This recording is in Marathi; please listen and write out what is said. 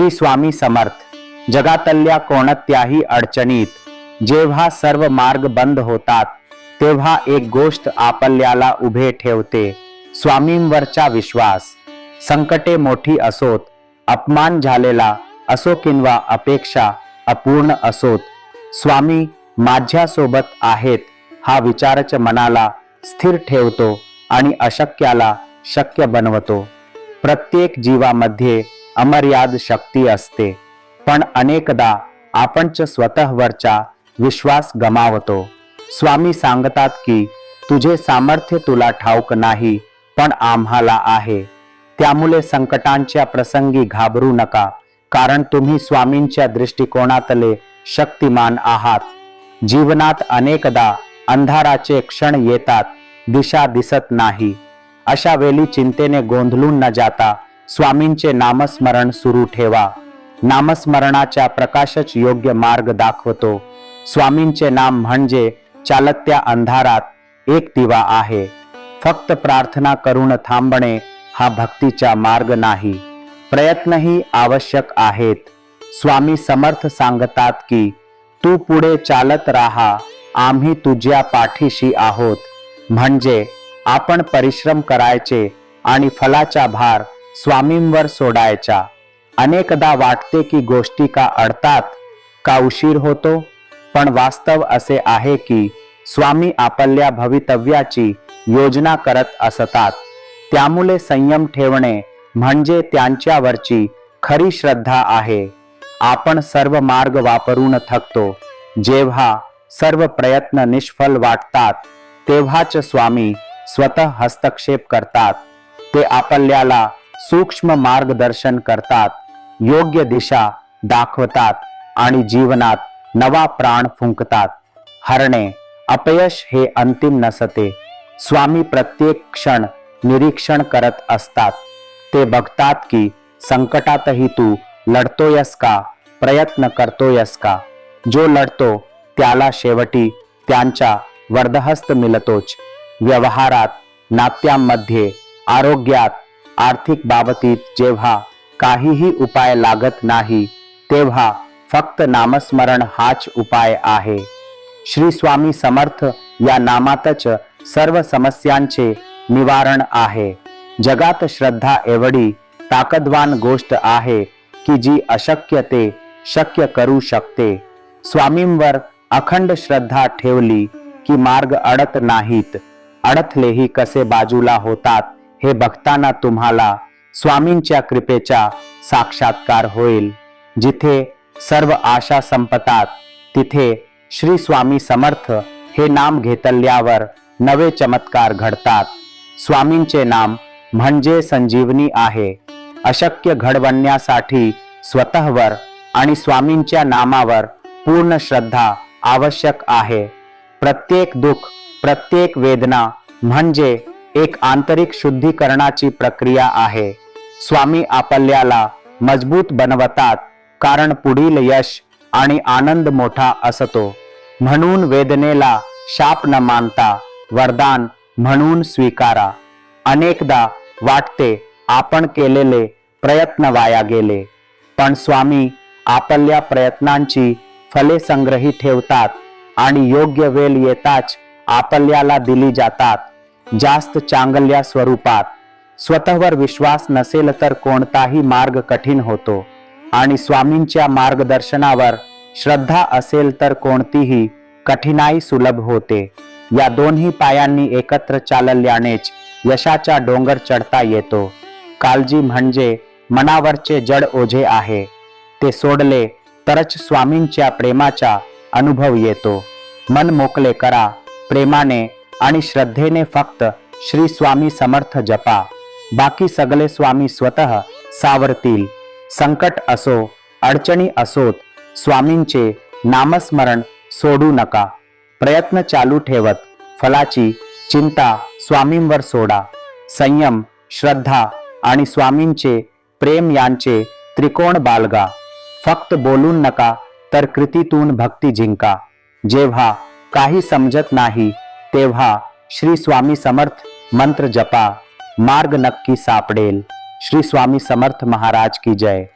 श्री स्वामी समर्थ. जगातल्या कोणत्याही अडचणीत जेव्हा सर्व मार्ग बंद होतात तेव्हा एक गोष्ट आपल्याला उभे ठेवते स्वामींवरचा विश्वास. संकटे मोठी असोत अपमान झालेला असो किंवा अपेक्षा अपूर्ण असोत स्वामी माझ्यासोबत आहेत हा विचारच मनाला स्थिर ठेवतो आणि अशक्याला शक्य बनवतो. प्रत्येक जीवामध्ये अमर्याद शक्ती असते. पण अनेकदा आपणच स्वतःवरचा विश्वास गमावतो. स्वामी सांगतात की तुझे सामर्थ्य तुला ठाऊक नाही पण आम्हाला आहे. त्यामुळे संकटांच्या प्रसंगी घाबरू नका कारण तुम्ही स्वामींच्या दृष्टिकोनातले शक्तिमान आहात. जीवनात अनेकदा अंधाराचे क्षण येतात दिशा दिसत नाही. अशा वेळी चिंतेने गोंधळून न जाता स्वामींचे नामस्मरण सुरू ठेवा. नामस्मरणाच्या प्रकाशच योग्य मार्ग दाखवतो. स्वामींचे नाम म्हणजे चालत्या अंधारात एक दिवा आहे. फक्त प्रार्थना करून थांबणे हा भक्तीचा मार्ग नाही. प्रयत्नही आवश्यक आहेत. स्वामी समर्थ सांगतात की तू पुढे चालत राहा. आम्ही तुझ्या पाठीशी आहोत. म्हणजे आपण परिश्रम करायचे आणि फलाचा भार स्वामींवर सोडायच्या. अनेकदा वाटते की गोष्टी का अडतात का उशीर होतो पण वास्तव असे आहे की स्वामी आपल्या भवितव्याची योजना करत असतात. त्यामुळे संयम ठेवणे म्हणजे त्यांच्यावरची खरी श्रद्धा आहे. आपण सर्व मार्ग वापरून थकतो. जेव्हा सर्व प्रयत्न निष्फल वाटतात तेव्हाच स्वामी स्वतः हस्तक्षेप करतात. ते आपल्याला सूक्ष्म मार्गदर्शन करतात योग्य दिशा दाखवतात आणि जीवनात नवा प्राण फुंकतात. हरणे अपयश हे अंतिम नसते. स्वामी प्रत्येक क्षण निरीक्षण करत असतात. ते बघतात की संकटातही तू लढतोयस का? प्रयत्न करतोयस का? जो लढतो त्याला शेवटी त्यांच्या वर्धहस्त मिळतोच व्यवहारात नात्यांमध्ये आरोग्यात आर्थिक बाबतीत जेव्हा काहीही उपाय लागत नाही तेव्हा फक्त नामस्मरण हाच उपाय आहे. श्री स्वामी समर्थ या नामातच सर्व समस्यांचे निवारण आहे. जगात श्रद्धा एवढी ताकदवान गोष्ट आहे की जी अशक्य ते शक्य करू शकते. स्वामींवर अखंड श्रद्धा ठेवली की मार्ग अडत नाहीत. अडथलेही कसे बाजूला होतात? हे बघताना तुम्हाला स्वामींच्या कृपेचा साक्षात्कार होईल. जिथे सर्व आशा संपतात तिथे श्री स्वामी समर्थ हे नाम घेतल्यावर नवे चमत्कार घडतात. स्वामींचे नाम म्हणजे संजीवनी आहे. अशक्य घडवण्यासाठी स्वतःवर आणि स्वामींच्या नामावर पूर्ण श्रद्धा आवश्यक आहे. प्रत्येक दुःख प्रत्येक वेदना म्हणजे एक आंतरिक शुद्धीकरणाची प्रक्रिया आहे. स्वामी आपल्याला मजबूत बनवतात कारण पुढील यश आणि आनंद मोठा असतो. म्हणून वेदनेला शाप न मानता वरदान म्हणून स्वीकारा. अनेकदा वाटते आपण केलेले प्रयत्न वाया गेले. पण स्वामी आपल्या प्रयत्नांची फले संग्रही ठेवतात आणि योग्य वेळ येताच आपल्याला दिली जातात. जास्त चांगल्या स्वरूपात. स्वतःवर विश्वास नसेल तर कोणताही मार्ग कठीण होतो. आणि स्वामींच्या मार्गदर्शनावर श्रद्धा असेल तर कोणतीही कठीणाई सुलभ होते. या दोन्ही पायांनी एकत्र चालल्यानेच यशाचा डोंगर चढता येतो. काळजी म्हणजे मनावरचे जड ओझे आहे. ते सोडले तरच स्वामींच्या प्रेमाचा अनुभव येतो. मन मोकले करा. प्रेमाने आणि श्रद्धेने फक्त श्री स्वामी समर्थ जपा. बाकी सगळे स्वामी स्वतः सावरतील. संकट असो अडचणी असोत स्वामींचे नामस्मरण सोडू नका. प्रयत्न चालू ठेवत फलाची चिंता स्वामींवर सोडा. संयम श्रद्धा आणि स्वामींचे प्रेम यांचे त्रिकोण बालगा. फक्त बोलून नका तर कृतीतून भक्ती जिंका. जेव्हा काही समजत नाही तेव्हा श्री स्वामी समर्थ मंत्र जपा मार्ग नक्की सापडेल. श्री स्वामी समर्थ महाराज की जय.